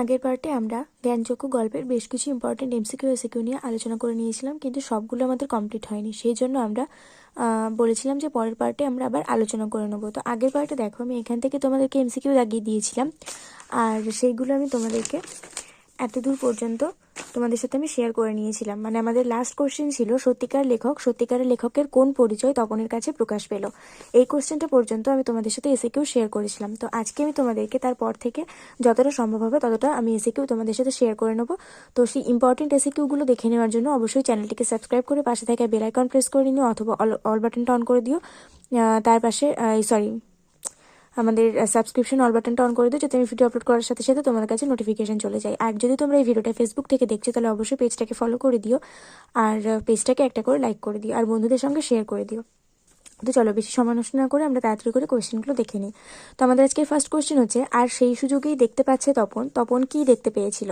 আগের পার্টে আমরা জ্ঞানযোগ্য গল্পের বেশ কিছু ইম্পর্টেন্ট এমসিকিউ এসিকিউ নিয়ে আলোচনা করে নিয়েছিলাম, কিন্তু সবগুলো আমাদের কমপ্লিট হয়নি। সেই জন্য আমরা বলেছিলাম যে পরের পার্টে আমরা আবার আলোচনা করে নেব। তো আগের পার্টে দেখো, আমি এখান থেকে তোমাদেরকে এমসিকিউ লাগিয়ে দিয়েছিলাম, আর সেইগুলো আমি তোমাদেরকে এত দূর পর্যন্ত তোমাদের সাথে আমি শেয়ার করে নিয়েছিলাম। মানে আমাদের লাস্ট কোশ্চেন ছিল, সত্যিকার লেখক, সত্যিকারের লেখকের কোন পরিচয় তপনের কাছে প্রকাশ পেল? এই কোশ্চেনটা পর্যন্ত আমি তোমাদের সাথে এসিকিউ শেয়ার করেছিলাম। তো আজকে আমি তোমাদেরকে তারপর থেকে যতটা সম্ভব হবে ততটা আমি এসিকিউ তোমাদের সাথে শেয়ার করে নেব। তো সেই ইম্পর্টেন্ট এসিকিউগুলো দেখে নেওয়ার জন্য অবশ্যই চ্যানেলটিকে সাবস্ক্রাইব করে পাশে থাকা বেল আইকন প্রেস করে নিও অথবা অল বাটনটা অন করে দিও। তার পাশে সরি আমাদের সাবস্ক্রিপশন অল বাটনটা অন করে দিও, যাতে আমি ভিডিও আপলোড করার সাথে সাথে তোমার কাছে নোটিফিকেশন চলে যায়। আর যদি তোমরা এই ভিডিওটা ফেসবুক থেকে দেখছ, তাহলে অবশ্যই পেজটাকে ফলো করে দিও, আর পেজটাকে একটা করে লাইক করে দিও, আর বন্ধুদের সঙ্গে শেয়ার করে দিও। তো চলো বেশি সময় নষ্ট না করে আমরা তাড়াতাড়ি করে কোয়েশ্চেনগুলো দেখে নিই। তো আমাদের আজকে ফার্স্ট কোয়েশ্চেন হচ্ছে, আর সেই সুযোগেই দেখতে পাচ্ছে তপন তপন কি দেখতে পেয়েছিল?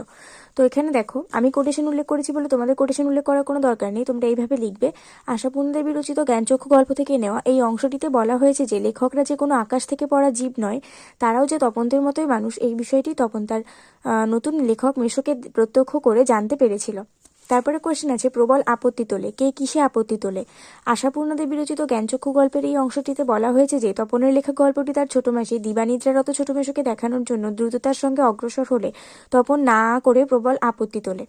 তো এখানে দেখো, আমি কোটেশন উল্লেখ করেছি বলে তোমাদের কোটেশন উল্লেখ করার কোনো দরকার নেই, তোমরা এইভাবে লিখবে। আশাপূর্ণ দেবী রচিত জ্ঞানচক্ষু গল্প থেকে নেওয়া এই অংশটিতে বলা হয়েছে যে, লেখকরা যে কোনো আকাশ থেকে পড়া জীব নয়, তারাও যে তপনদের মতোই মানুষ, এই বিষয়টি তপন তার নতুন লেখক মেশোকে প্রত্যক্ষ করে জানতে পেরেছিল। তারপরে কোয়েশ্চেন আছে, প্রবল আপত্তি তোলে। কে কিসে আপত্তি তোলে? আশাপূর্ণ দেবী রচিত জ্ঞানচক্ষু গল্পের এই অংশটিতে বলা হয়েছে যে, তপনের লেখা গল্পটি তার ছোট মাসি দিবানিদ্রারত ছোট মেশোকে দেখানোর জন্য দ্রুততার সঙ্গে অগ্রসর হলে তপন না করে প্রবল আপত্তি তোলে।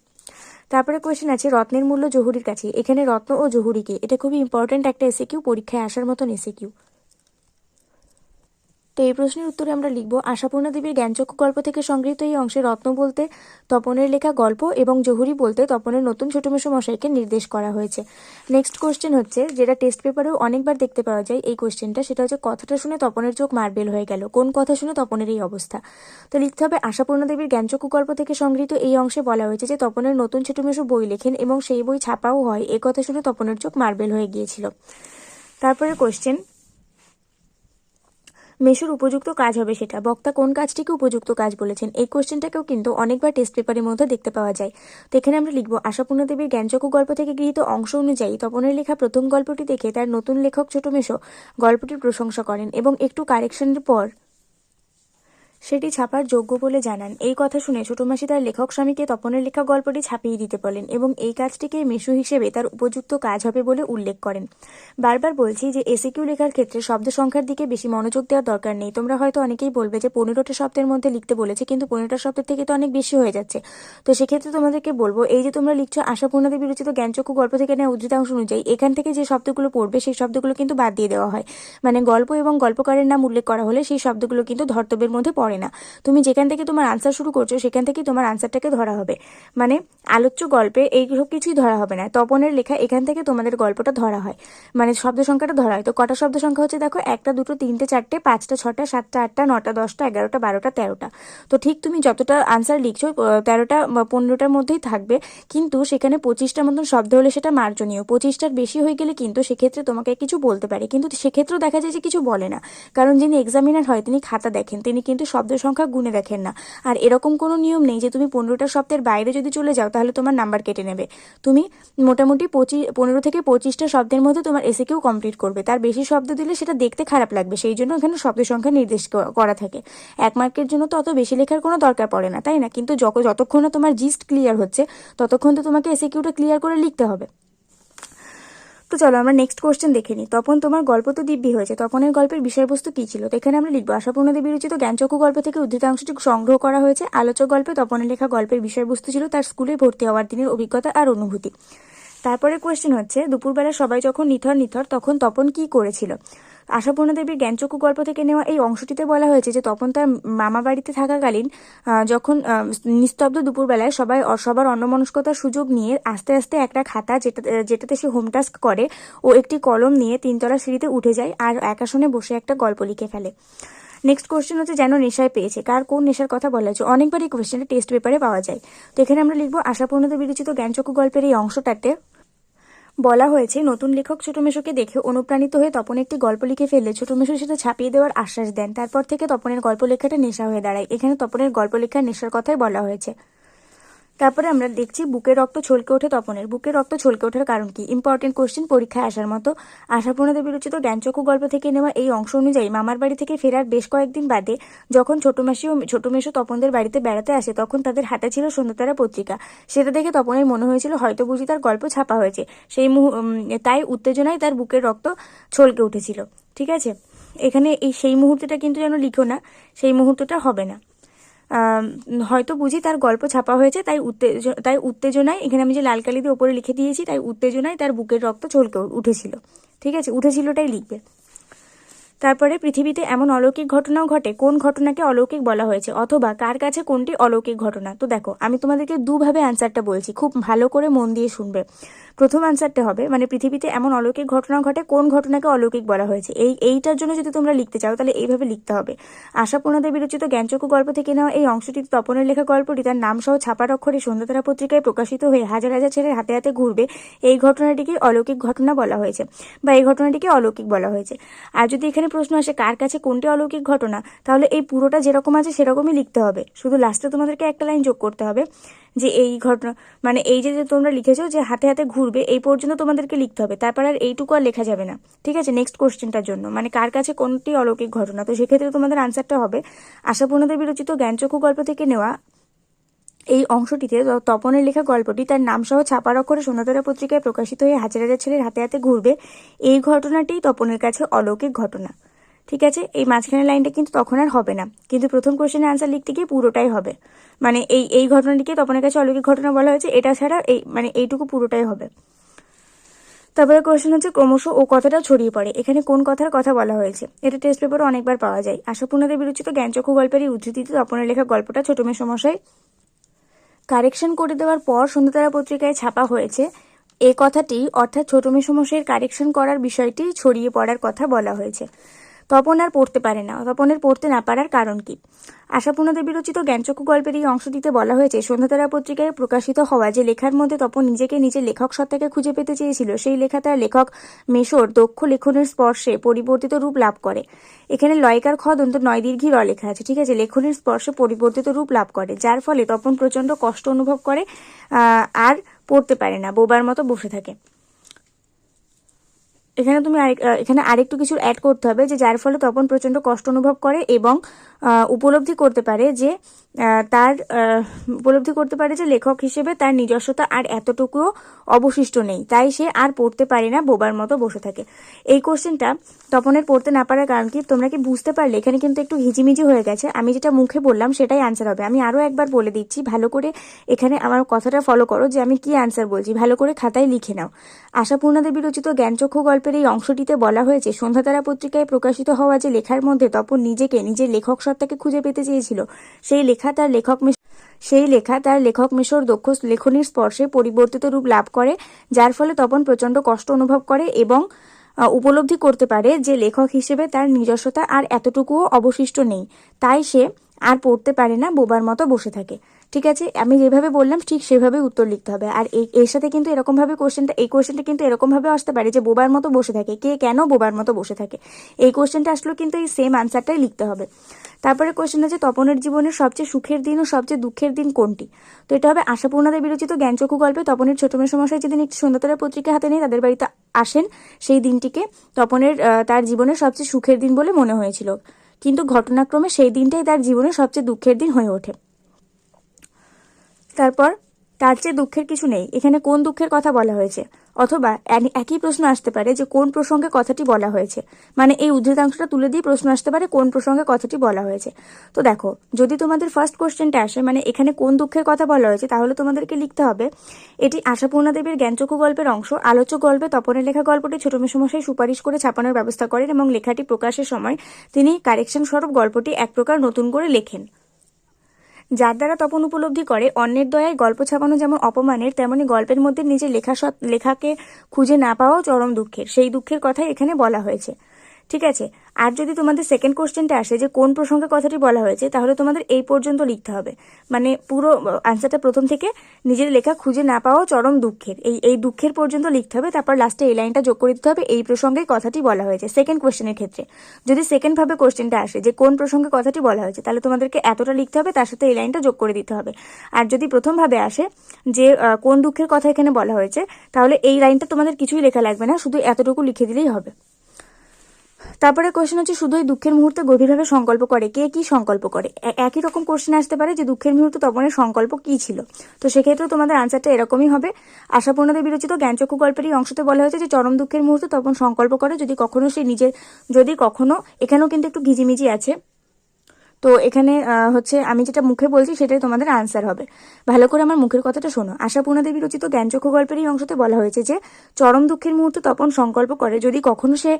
তারপরে কোয়েশ্চেন আছে, রত্নের মূল্য জহুরির কাছে। এখানে রত্ন ও জহুরিকে, এটা খুবই ইম্পর্ট্যান্ট একটা এসিকিউ পরীক্ষায় আসার মতন এসিকিউ তো এই প্রশ্নের উত্তরে আমরা লিখব, আশাপূর্ণা দেবীর জ্ঞানচক্ষু গল্প থেকে সংগৃহীত এই অংশে রত্ন বলতে, তপনের লেখা গল্প এবং জহুরি বলতে তপনের নতুন ছোট মেশো মশাইকে নির্দেশ করা হয়েছে। নেক্সট কোশ্চেন হচ্ছে, যেটা টেস্ট পেপারেও অনেকবার দেখতে পাওয়া যায় এই কোশ্চেনটা সেটা হচ্ছে কথাটা শুনে তপনের চোখ মার্বেল হয়ে গেল। কোন কথা শুনে তপনের এই অবস্থা? তো লিখতে হবে, আশাপূর্ণা দেবীর জ্ঞানচক্ষু গল্প থেকে সংগৃহীত এই অংশে বলা হয়েছে যে তপনের নতুন ছোট মেশো বই লেখেন এবং সেই বই ছাপাও হয়, এ কথা শুনে তপনের চোখ মার্বেল হয়ে গিয়েছিল। তারপরে কোশ্চেন মেশোর উপযুক্ত কাজ হবে সেটা। বক্তা কোন কাজটিকে উপযুক্ত কাজ বলেছেন? এই কোশ্চেনটাকেও কিন্তু অনেকবার টেস্ট পেপারের মধ্যে দেখতে পাওয়া যায়। তো এখানে আমরা লিখব, আশাপূর্ণা দেবীর জ্ঞানচক্ষু গল্প থেকে গৃহীত অংশ অনুযায়ী তপনের লেখা প্রথম গল্পটি দেখে তার নতুন লেখক ছোট মেশো গল্পটির প্রশংসা করেন এবং একটু কারেকশনের পর সেটি ছাপার যোগ্য বলে জানান। এই কথা শুনে ছোট মাসি তার লেখক স্বামীকে তপনের লেখা গল্পটি ছাপিয়ে দিতে বলেন এবং এই কাজটিকে মেশু হিসেবে তার উপযুক্ত কাজ হবে বলে উল্লেখ করেন। বারবার বলছি যে এসিকিউ লেখার ক্ষেত্রে শব্দ সংখ্যার দিকে বেশি মনোযোগ দেওয়ার দরকার নেই। তোমরা হয়তো অনেকেই বলবে যে পনেরোটা শব্দের মধ্যে লিখতে বলেছে, কিন্তু পনেরোটা শব্দের থেকে তো অনেক বেশি হয়ে যাচ্ছে। তো সেক্ষেত্রে তোমাদেরকে বলব, এই যে তোমরা লিখছো আশাপূর্ণা দেবী রচিত জ্ঞানচক্ষু গল্প থেকে নেওয়া উদ্ধৃতাংশ অনুযায়ী, এখান থেকে যে শব্দগুলো পড়বে সেই শব্দগুলো কিন্তু বাদ দিয়ে দেওয়া হয়। মানে গল্প এবং গল্পকারের নাম উল্লেখ করা হলে সেই শব্দগুলো কিন্তু ধর্তব্যের মধ্যে পড়ে। না। তুমি যেখান থেকে তোমার আনসার শুরু করছ, সেখান থেকে তোমার আনসারটাকে ধরা হবে। মানে আলোচ্য গল্পে এই সব কিছুই ধরা হবে না। তপনের লেখা এখান থেকে তোমাদের গল্পটা ধরা হয়। মানে শব্দ সংখ্যাটা ধরা হয়। তো কটা শব্দ সংখ্যা হচ্ছে দেখো, একটা, দুটো, তিনটে, চারটে, পাঁচটা, ছটা, সাতটা, আটটা, নটা, দশটা, এগারোটা, বারোটা, তেরোটা। তো ঠিক তুমি যতটা আনসার লিখছো তেরোটা বা পনেরোটার মধ্যেই থাকবে। কিন্তু সেখানে পঁচিশটার মতন শব্দ হলে সেটা মার্জনীয়। পঁচিশটার বেশি হয়ে গেলে কিন্তু সেক্ষেত্রে তোমাকে কিছু বলতে পারে। কিন্তু সেক্ষেত্রেও দেখা যায় যে কিছু বলে না। কারণ যিনি এক্সামিনার হয়, তিনি খাতা দেখেন। তিনি কিন্তু শব্দ সংখ্যা গুণে দেখেন না। আর এরকম কোনো নিয়ম নেই যে তুমি পনেরোটা শব্দের বাইরে যদি চলে যাও তাহলে তোমার নাম্বার কেটে নেবে। তুমি মোটামুটি পঁচিশ, পনেরো থেকে পঁচিশটা শব্দের মধ্যে তোমার এসিকেও কমপ্লিট করবে। তার বেশি শব্দ দিলে সেটা দেখতে খারাপ লাগবে। সেই জন্য এখানে শব্দ সংখ্যা নির্দেশ করা থাকে। এক মার্কের জন্য তো অত বেশি লেখার কোনো দরকার পড়ে না, তাই না? কিন্তু যত, যতক্ষণ না তোমার জিস্ট ক্লিয়ার হচ্ছে, ততক্ষণ তো তোমাকে এসিকিউটা ক্লিয়ার করে লিখতে হবে। তো চলো আমরা নেক্সট কোশ্চেন দেখে নিই। তখন তোমার গল্প তো দিব্যি হয়েছে। তপনের গল্পের বিষয়বস্তু কি ছিল? তো এখানে আমরা লিখব, আশাপূর্ণ দেবী রচিত জ্ঞানচক্ষু গল্প থেকে উদ্ধৃতাংশটি সংগ্রহ করা হয়েছে। আলোচক গল্পে তপনের লেখা গল্পের বিষয়বস্তু ছিল তার স্কুলে ভর্তি হওয়ার দিনের অভিজ্ঞতা আর অনুভূতি। তারপরে কোয়েশ্চেন হচ্ছে, দুপুরবেলা সবাই যখন নিথর নিথর, তখন তপন কি করেছিল? আশাপূর্ণা দেবীর জ্ঞানচক্ষু গল্প থেকে নেওয়া এই অংশটিতে বলা হয়েছে যে তপন তার মামা বাড়িতে থাকাকালীন যখন নিস্তব্ধ দুপুরবেলায় সবাই সবার অন্যমনস্কতার সুযোগ নিয়ে আস্তে আস্তে একটা খাতা যেটা যেটাতে সে হোম টাস্ক করে ও একটি কলম নিয়ে তিনতলা সিঁড়িতে উঠে যায় আর এক আসনে বসে একটা গল্প লিখে ফেলে। নেক্সট কোশ্চেন হচ্ছে যেন নেশায় পেয়েছে। কার কোন নেশার কথা বলা হয়েছে? অনেকবার এই কোশ্চেনটা টেস্ট পেপারে পাওয়া যায়। তো এখানে আমরা লিখব আশাপূর্ণতা বিরচিত জ্ঞানচক্ষু গল্পের এই অংশটাতে বলা হয়েছে, নতুন লেখক ছোট মেশোকে দেখে অনুপ্রাণিত হয়ে তপন একটি গল্প লিখে ফেললে ছোট মেশো সেটা ছাপিয়ে দেওয়ার আশ্বাস দেন। তারপর থেকে তপনের গল্প লেখাটা নেশা হয়ে দাঁড়ায়। এখানে তপনের গল্প লেখার নেশার কথাই বলা হয়েছে। তারপরে আমরা দেখছি বুকের রক্ত ছলকে ওঠে তপনের। বুকের রক্ত ছলকে ওঠার কারণ কি? ইম্পর্টেন্ট কোশ্চেন পরীক্ষায় আসার মতো। আশাপূর্ণা দেবীর রচিত জ্ঞানচক্ষু গল্প থেকে নেওয়া এই অংশ অনুযায়ী মামার বাড়ি থেকে ফেরার বেশ কয়েকদিন বাদে যখন ছোট মাসি ও ছোট মেশো তপনদের বাড়িতে বেড়াতে আসে, তখন তাদের হাতে ছিল সন্ধ্যাতারা পত্রিকা। সেটা দেখে তপনের মনে হয়েছিল হয়তো বুঝি তার গল্প ছাপা হয়েছে। সেই মুহূ- তাই উত্তেজনায় তার বুকের রক্ত ছলকে উঠেছিল। ঠিক আছে? এখানে এই, সেই মুহূর্তটা কিন্তু যেন লিখো না, সেই মুহূর্তটা হবে না। হয়তো বুঝি তার গল্প ছাপা হয়েছে, তাই উত্তেজ, তাই উত্তেজনায়, এখানে আমি যে লাল কালি দিয়ে ওপরে লিখে দিয়েছি, তাই উত্তেজনায় তার বুকের রক্ত চলকে উঠেছিল। ঠিক আছে উঠেছিলটাই লিখবে। তারপরে পৃথিবীতে এমন অলৌকিক ঘটনাও ঘটে, কোন ঘটনাকে অলৌকিক বলা হয়েছে অথবা কার কাছে কোনটি অলৌকিক ঘটনা? তো দেখো, আমি তোমাদেরকে দুভাবে আনসারটা বলছি, খুব ভালো করে মন দিয়ে শুনবে। প্রথম আনসারটা হবে মানে পৃথিবীতে এমন অলৌকিক ঘটনা ঘটে, কোন ঘটনাকে অলৌকিক বলা হয়েছে? এই, এইটার জন্য যদি তোমরা লিখতে চাও, তাহলে এইভাবে লিখতে হবে। আশাপূর্ণা দেবী রচিত জ্ঞানচক্ষু গল্প থেকে নেওয়া এই অংশটি তপনের লেখা গল্পটি, তার নাম সহ ছাপার অক্ষরে সন্ধ্যাতারা পত্রিকায় প্রকাশিত হয়ে হাজার হাজার ছেলের হাতে হাতে ঘুরবে, এই ঘটনাটিকে অলৌকিক ঘটনা বলা হয়েছে বা এই ঘটনাটিকে অলৌকিক বলা হয়েছে। আর যদি এখানে প্রশ্ন আসে, কার কাছে কোনটি অলৌকিক ঘটনা? তাহলে এই পুরোটা যেরকম আছে সেরকমই লিখতে হবে। শুধু লাস্টে তোমাদেরকে একটা লাইন যোগ করতে হবে, যে এই ঘটনা মানে এই যে তোমরা লিখেছো যে হাতে হাতে ঘুরবে, এই পর্যন্ত তোমাদেরকে লিখতে হবে। তারপর আর এইটুকু আর লেখা যাবে না। ঠিক আছে? নেক্সট কোশ্চেনটার জন্য। মানে কার কাছে কোনটি অলৌকিক ঘটনা? তো সেক্ষেত্রে তোমাদের আনসারটা হবে আশাপূর্ণদের বিরচিত জ্ঞানচক্ষু গল্প থেকে নেওয়া এই অংশটিতে তপনের লেখা গল্পটি তার নামসহ ছাপার অক্ষরে সোনাতারা পত্রিকায় প্রকাশিত হয়ে হাজার হাজার ছেলের হাতে হাতে ঘুরবে। এই ঘটনাটি তপনের কাছে অলৌকিক ঘটনা। ঠিক আছে? এই মাঝখানের লাইনটা কিন্তু তখন আর হবে না। কিন্তু প্রথম কোশ্চেনের আনসার লিখতে গিয়ে পুরোটাই হবে। মানে এই এই ঘটনাটিকে তপনের কাছে অলৌকিক ঘটনা বলা হয়েছে। এটা ছাড়া এই মানে এইটুকু পুরোটাই হবে। তারপরে কোশ্চেন হচ্ছে, ক্রমশ ও কথাটা ছড়িয়ে পড়ে। এখানে কোন কথার কথা বলা হয়েছে? এটা টেস্ট পেপারে অনেকবার পাওয়া যায়। আশাপূর্ণদের বিরচিত জ্ঞানচক্ষু গল্পের এই উদ্ধৃতিতে তপনের লেখা গল্পটা ছোট মেয়ে সমস্যায় কারেকশন করে দেওয়ার পর সন্ধ্যাতারা পত্রিকায় ছাপা হয়েছে, এ কথাটি অর্থাৎ ছোট মেসমশের কারেকশন করার বিষয়টি ছড়িয়ে পড়ার কথা বলা হয়েছে। তপন আর পড়তে পারে না। তপনের পড়তে না পারার কারণ কি? আশাপূর্ণা দেবী রচিত জ্ঞানচক্ষু গল্পের এই অংশটিতে বলা হয়েছে, সন্ধ্যাতারা পত্রিকায় প্রকাশিত হওয়া যে লেখার মধ্যে তপন নিজেকে নিজের লেখক সত্তাকে খুঁজে পেতে চেয়েছিল, সেই লেখা তার লেখক মেশোর দক্ষ লেখনের স্পর্শে পরিবর্তিত রূপ লাভ করে। এখানে লয়কার খ দন্ত নয় দীর্ঘি র লেখা আছে, ঠিক আছে? লেখনের স্পর্শে পরিবর্তিত রূপ লাভ করে, যার ফলে তপন প্রচণ্ড কষ্ট অনুভব করে আর পড়তে পারে না, বোবার মতো বসে থাকে। এখানে তুমি আরেক এখানে আরেকটু কিছু অ্যাড করতে হবে যে যার ফলে তপন প্রচণ্ড কষ্ট অনুভব করে এবং উপলব্ধি করতে পারে যে তার উপলব্ধি করতে পারে যে লেখক হিসেবে তার নিজস্বতা আর এতটুকুও অবশিষ্ট নেই। তাই সে আর পড়তে পারে না, বোবার মতো বসে থাকে। এই কোশ্চেনটা তপনের পড়তে না পারার কারণ কি? তোমরা কি বুঝতে পারলে? এখানে কিন্তু একটু হিজিমিজি হয়ে গেছে। আমি যেটা মুখে বললাম সেটাই আনসার হবে। আমি আরও একবার বলে দিচ্ছি, ভালো করে এখানে আমার কথাটা ফলো করো যে আমি কি আনসার বলছি। ভালো করে খাতায় লিখে নাও। আশাপূর্ণা দেবী রচিত জ্ঞানচক্ষু গল্পের এই অংশটিতে বলা হয়েছে, সন্ধ্যাতারা পত্রিকায় প্রকাশিত হওয়া যে লেখার মধ্যে তপন নিজেকে নিজের লেখক সত্তাকে খুঁজে পেতে চেয়েছিল, সেই লেখা তার লেখক সেই লেখা তার লেখক মিশর দক্ষ লেখনির স্পর্শে পরিবর্তিত রূপ লাভ করে, যার ফলে তপন প্রচণ্ড কষ্ট অনুভব করে এবং উপলব্ধি করতে পারে যে লেখক হিসেবে তার নিজস্বতা আর এতটুকুও অবশিষ্ট নেই। তাই সে আর পড়তে পারে না, বোবার মতো বসে থাকে। ঠিক আছে? আমি যেভাবে বললাম, ঠিক সেভাবে উত্তর লিখতে হবে। আর এর সাথে কিন্তু এরকমভাবে কোশ্চেনটা এই কোশ্চেনটা কিন্তু এরকমভাবে আসতে পারে যে বোবার মতো বসে থাকে। কে কেন বোবার মতো বসে থাকে? এই কোশ্চেনটা আসলেও কিন্তু এই সেম আনসারটাই লিখতে হবে। তারপরে কোশ্চেন আছে তপনের জীবনের সবচেয়ে সুখের দিন ও সবচেয়ে দুঃখের দিন কোনটি? তো এটা হবে আশাপূর্ণা দেবী রচিত জ্ঞানচক্ষু গল্পে তপনের ছোট মেয়ে সমস্যায় যেদিন একটি সুন্দরতারা পত্রিকা হাতে নিয়ে তাদের বাড়িতে আসেন, সেই দিনটিকে তপনের তার জীবনের সবচেয়ে সুখের দিন বলে মনে হয়েছিল। কিন্তু ঘটনাক্রমে সেই দিনটাই তার জীবনের সবচেয়ে দুঃখের দিন হয়ে ওঠে। তারপর, তার চেয়ে দুঃখের কিছু নেই। এখানে কোন দুঃখের কথা বলা হয়েছে? অথবা একই প্রশ্ন আসতে পারে যে কোন প্রসঙ্গে কথাটি বলা হয়েছে। মানে এই উদ্ধৃতাংশটা তুলে দিয়ে প্রশ্ন আসতে পারে কোন প্রসঙ্গে কথাটি বলা হয়েছে। তো দেখো, যদি তোমাদের ফার্স্ট কোশ্চেনটা আসে মানে এখানে কোন দুঃখের কথা বলা হয়েছে, তাহলে তোমাদেরকে লিখতে হবে, এটি আশাপূর্ণা দেবীর জ্ঞানচক্ষু গল্পের অংশ, আলোচ্য গল্পে তপনের লেখা গল্পটি ছোট মেসমশাই সুপারিশ করে ছাপানোর ব্যবস্থা করেন এবং লেখাটি প্রকাশের সময় তিনি কারেকশন স্বরূপ গল্পটি এক প্রকার নতুন করে লেখেন। যার দ্বারা তপন উপলব্ধি করে, অন্যের দয়ায় গল্প ছাপানো যেমন অপমানের, তেমনি গল্পের মধ্যে নিজের লেখা লেখাকে খুঁজে না পাওয়াও চরম দুঃখের। সেই দুঃখের কথাই এখানে বলা হয়েছে। ঠিক আছে? আর যদি তোমাদের সেকেন্ড কোশ্চেনটা আসে যে কোন প্রসঙ্গে কথাটি বলা হয়েছে, তাহলে তোমাদের এই পর্যন্ত লিখতে হবে। মানে পুরো আনসারটা প্রথম থেকে নিজের লেখা খুঁজে না পাওয়া চরম দুঃখের। এই এই দুঃখের পর্যন্ত লিখতে হবে, তারপর লাস্টে এই লাইনটা যোগ করে দিতে হবে, এই প্রসঙ্গে কথাটি বলা হয়েছে। সেকেন্ড কোশ্চেনের ক্ষেত্রে। যদি সেকেন্ড ভাবে কোশ্চেনটা আসে যে কোন প্রসঙ্গে কথাটি বলা হয়েছে, তাহলে তোমাদেরকে এতটা লিখতে হবে, তার সাথে এই লাইনটা যোগ করে দিতে হবে। আর যদি প্রথমভাবে আসে যে কোন দুঃখের কথা এখানে বলা হয়েছে, তাহলে এই লাইনটা তোমাদের কিছুই লেখা লাগবে না, শুধু এতটুকু লিখে দিলেই হবে। তারপরে কোয়েশ্চেন হচ্ছে শুধুই দুঃখের মুহূর্তে গভীরভাবে সংকল্প করে? কে কি সংকল্প করে? একই রকম কোয়েশ্চেন আসতে পারে যে দুঃখের মুহূর্তে তপনের সংকল্প কি ছিল? তো সেক্ষেত্রে তোমাদের আনসারটা এরকমই হবে। আশাপূর্ণদের বিরচিত জ্ঞানচক্ষু গল্পেরই অংশতে বলা হয়েছে যে, চরম দুঃখের মুহূর্তে তপন সংকল্প করে, যদি কখনো সে নিজের, যদি কখনো, এখানেও কিন্তু একটু ঘিজিমিজি আছে। তো এখানে হচ্ছে আমি যেটা মুখে বলছি সেটাই তোমাদের আনসার হবে। ভালো করে আমার মুখের কথাটা শোনো। আশাপূর্ণা দেবী রচিত জ্ঞানচক্ষু গল্পের এই অংশতে বলা হয়েছে যে, চরম দুঃখের মুহূর্তে তপন সংকল্প করে। যদি কখনো সে,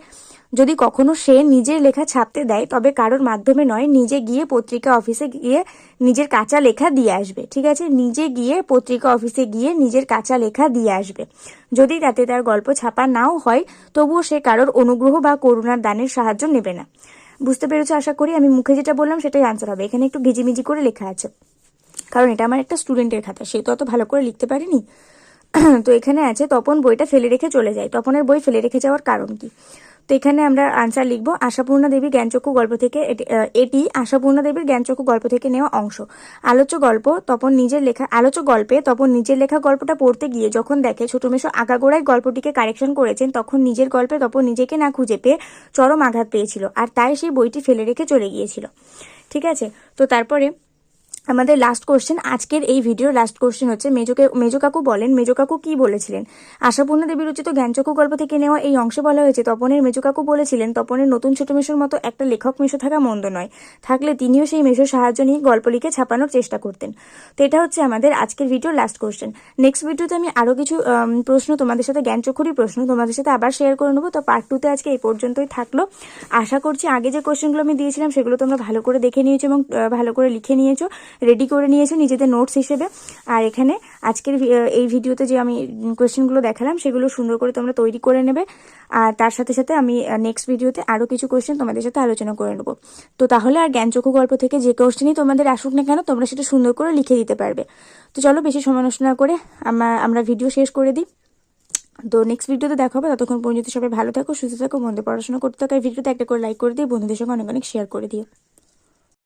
যদি কখনো সে নিজের লেখা ছাপতে দেয়, তবে কারোর মাধ্যমে নয়, নিজে গিয়ে পত্রিকা অফিসে গিয়ে নিজের কাঁচা লেখা দিয়ে আসবে। ঠিক আছে? নিজে গিয়ে পত্রিকা অফিসে গিয়ে নিজের কাঁচা লেখা দিয়ে আসবে। যদি তাতে তার গল্প ছাপা নাও হয়, তবুও সে কারোর অনুগ্রহ বা করুণার দানের সাহায্য নেবে না। বুঝতে পেরেছ আশা করি? আমি মুখে যেটা বললাম সেটাই আনসার হবে। এখানে একটু ঘিজিমিজি করে লেখা আছে। কারণ এটা আমার একটা স্টুডেন্টের খাতা, সে তো অত ভালো করে লিখতে পারেনি। তো এখানে আছে, তপন বইটা ফেলে রেখে চলে যায়। তপনের বই ফেলে রেখে যাওয়ার কারণ কি? তো এখানে আমরা আনসার লিখব আশাপূর্ণা দেবী জ্ঞানচক্ষু গল্প থেকে। এটি- এটি আশাপূর্ণা দেবীর জ্ঞানচক্ষু গল্প থেকে নেওয়া অংশ। আলোচ্য গল্প তপন নিজের লেখা, আলোচ্য গল্পে তপন নিজের লেখা গল্পটা পড়তে গিয়ে যখন দেখে ছোট মেশো আগাগোড়ায় গল্পটিকে কারেকশন করেছেন, তখন নিজের গল্পে তপন নিজেকে না খুঁজে পেয়ে চরম আঘাত পেয়েছিল। আর তাই সেই বইটি ফেলে রেখে চলে গিয়েছিল। ঠিক আছে? তো তারপরে আমাদের লাস্ট কোশ্চেন আজকের এই ভিডিওর লাস্ট কোশ্চেন হচ্ছে, মেজোকে, মেজো কাকু বলেন, মেজো কাকু কি বলেছিলেন? আশাপূর্ণা দেবী রচিত জ্ঞানচক্ষু গল্প থেকে নেওয়া এই অংশে বলা হয়েছে, তপনের মেজো কাকু বলেছিলেন, তপনের নতুন ছোট মেশোর মতো একটা লেখক মেশো থাকা মন্দ নয়, থাকলে তিনিও সেই মেশোর সাহায্য নিয়ে গল্প লিখে ছাপানোর চেষ্টা করতেন। তো এটা হচ্ছে আমাদের আজকের ভিডিওর লাস্ট কোশ্চেন নেক্সট ভিডিওতে আমি আরও কিছু প্রশ্ন তোমাদের সাথে জ্ঞানচক্ষুরই প্রশ্ন তোমাদের সাথে আবার শেয়ার করে নেব, তো পার্ট টুতে আজকে এই পর্যন্তই থাকল। আশা করছি আগে যে কোশ্চেনগুলো আমি দিয়েছিলাম, সেগুলো তোমরা ভালো করে দেখে নিয়েছো এবং ভালো করে লিখে নিয়েছো। রেডি করে নিয়েছো নিজেদের নোটস হিসেবে। আর এখানে আজকের এই ভিডিওতে যে আমি কোশ্চেনগুলো দেখালাম, সেগুলো সুন্দর করে তোমরা তৈরি করে নেবে। আর তার সাথে সাথে আমি নেক্সট ভিডিওতে আরও কিছু কোয়েশ্চেন তোমাদের সাথে আলোচনা করে নেব। তো তাহলে আর জ্ঞানচক্ষু গল্প থেকে যে কোয়েশ্চেনই তোমাদের আসুক না কেন, তোমরা সেটা সুন্দর করে লিখে দিতে পারবে। তো চলো বেশি সময় করে আমরা আমরা ভিডিও শেষ করে দিই। তো নেক্সট ভিডিওতে দেখা হবে। ততক্ষণ পর্যন্ত সবাই ভালো থাকো, সুস্থ থাকো মন্দে পড়াশোনা করতে থাকো। এই ভিডিওতে একটা করে লাইক করে দিয়ে বন্ধুদের সঙ্গে অনেক অনেক শেয়ার করে দিও।